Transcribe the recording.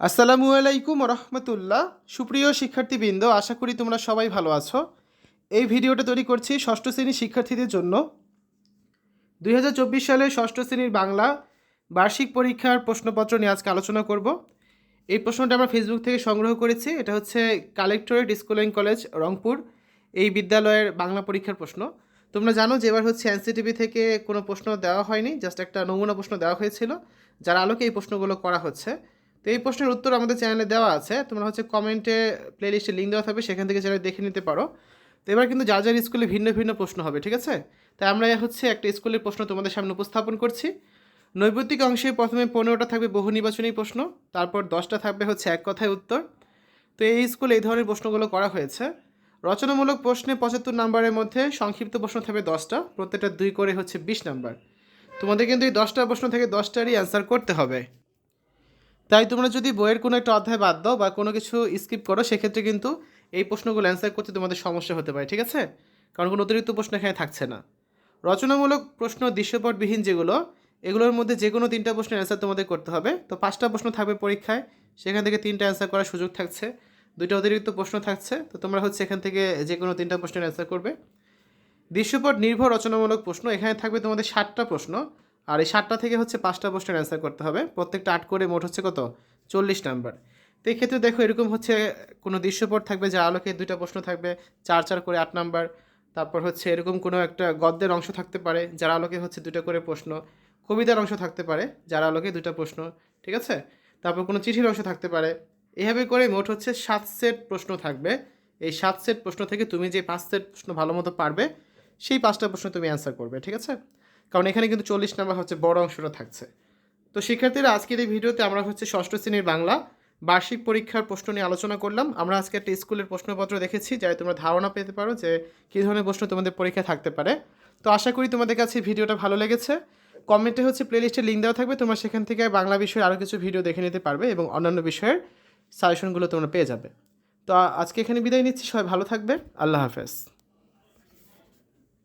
আসসালামু আলাইকুম রহমতুল্লাহ সুপ্রিয় শিক্ষার্থীবৃন্দ, আশা করি তোমরা সবাই ভালো আছো। এই ভিডিওটা তৈরি করছি ষষ্ঠ শ্রেণির শিক্ষার্থীদের জন্য। দুই হাজার চব্বিশ সালে ষষ্ঠ শ্রেণির বাংলা বার্ষিক পরীক্ষার প্রশ্নপত্র নিয়ে আজকে আলোচনা করব। এই প্রশ্নটা আমরা ফেসবুক থেকে সংগ্রহ করেছি। এটা হচ্ছে collectorate school and college, Rangpur. এই বিদ্যালয়ের বাংলা পরীক্ষার প্রশ্ন। তোমরা জানো যে এবার হচ্ছে এনসিটিভি থেকে কোনো প্রশ্ন দেওয়া হয়নি, জাস্ট একটা নমুনা প্রশ্ন দেওয়া হয়েছিল, যার আলোকে এই প্রশ্নগুলো করা হচ্ছে। তো এই প্রশ্নের উত্তর আমাদের চ্যানেলে দেওয়া আছে। তোমরা হচ্ছে কমেন্টে প্লেলিস্টে লিঙ্ক দেওয়া থাকবে, সেখান থেকে চ্যানেল দেখে নিতে পারো। তো এবার কিন্তু যার যার স্কুলে ভিন্ন ভিন্ন প্রশ্ন হবে, ঠিক আছে? তাই আমরা হচ্ছে একটা স্কুলের প্রশ্ন তোমাদের সামনে উপস্থাপন করছি। নৈবতিক অংশে প্রথমে পনেরোটা থাকবে বহু নির্বাচনী প্রশ্ন, তারপর দশটা থাকবে হচ্ছে এক কথায় উত্তর। তো এই স্কুলে এই ধরনের প্রশ্নগুলো করা হয়েছে। রচনামূলক প্রশ্নে পঁচাত্তর নাম্বারের মধ্যে সংক্ষিপ্ত প্রশ্ন থাকবে দশটা, প্রত্যেকটা দুই করে হচ্ছে বিশ নাম্বার। তোমাদের কিন্তু এই দশটা প্রশ্ন থেকে দশটারই অ্যান্সার করতে হবে। তাই তোমরা যদি বইয়ের কোনো একটা অধ্যায় বাদ দাও বা কোনো কিছু স্কিপ করো, সেক্ষেত্রে কিন্তু এই প্রশ্নগুলো অ্যান্সার করতে তোমাদের সমস্যা হতে পারে, ঠিক আছে? কারণ কোনো অতিরিক্ত প্রশ্ন এখানে থাকছে না। রচনামূলক প্রশ্ন দৃশ্যপটবিহীন যেগুলো, এগুলোর মধ্যে যে কোনো তিনটা প্রশ্নের অ্যান্সার তোমাদের করতে হবে। তো পাঁচটা প্রশ্ন থাকবে পরীক্ষায়, সেখান থেকে তিনটা অ্যান্সার করার সুযোগ থাকছে। দুইটা অতিরিক্ত প্রশ্ন থাকছে, তো তোমরা হচ্ছে এখান থেকে যে কোনো তিনটা প্রশ্নের অ্যান্সার করবে। দৃশ্যপট নির্ভর রচনামূলক প্রশ্ন, এখানে থাকবে তোমাদের ষাটটা প্রশ্ন। আর এই সাতটা থেকে হচ্ছে পাঁচটা প্রশ্নের অ্যান্সার করতে হবে। প্রত্যেকটা আট করে মোট হচ্ছে কত? চল্লিশ নাম্বার তো এই ক্ষেত্রে দেখো এরকম হচ্ছে কোনো দৃশ্যপট থাকবে যার আলোকে দুইটা প্রশ্ন থাকবে, চার চার করে আট নাম্বার তারপর হচ্ছে এরকম কোনো একটা গদ্যের অংশ থাকতে পারে যার আলোকে হচ্ছে দুটো করে প্রশ্ন। কবিতার অংশ থাকতে পারে যার আলোকে দুটো প্রশ্ন, ঠিক আছে? তারপর কোনো চিঠির অংশ থাকতে পারে। এভাবে করে মোট হচ্ছে সাত সেট প্রশ্ন থাকবে। এই সাত সেট প্রশ্ন থেকে তুমি যে পাঁচ সেট প্রশ্ন ভালো মতো পারবে, সেই পাঁচটা প্রশ্ন তুমি অ্যান্সার করবে, ঠিক আছে? কারণ এখানে কিন্তু চল্লিশ নাম্বার হচ্ছে বড় অংশটা থাকছে। তো শিক্ষার্থীরা, আজকের এই ভিডিওতে আমরা হচ্ছে ষষ্ঠ শ্রেণির বাংলা বার্ষিক পরীক্ষার প্রশ্ন নিয়ে আলোচনা করলাম। আমরা আজকে একটা স্কুলের প্রশ্নপত্র দেখেছি, যাতে তোমরা ধারণা পেতে পারো যে কী ধরনের প্রশ্ন তোমাদের পরীক্ষা থাকতে পারে। তো আশা করি তোমাদের কাছে ভিডিওটা ভালো লেগেছে। কমেন্টে হচ্ছে প্লেলিস্টের লিঙ্ক দেওয়া থাকবে, তোমরা সেখান থেকে বাংলা বিষয়ের আরও কিছু ভিডিও দেখে নিতে পারবে এবং অন্যান্য বিষয়ের সাজেশনগুলো তোমরা পেয়ে যাবে। তো আজকে এখানে বিদায় নিচ্ছি, সবাই ভালো থাকবে, আল্লাহ হাফেজ।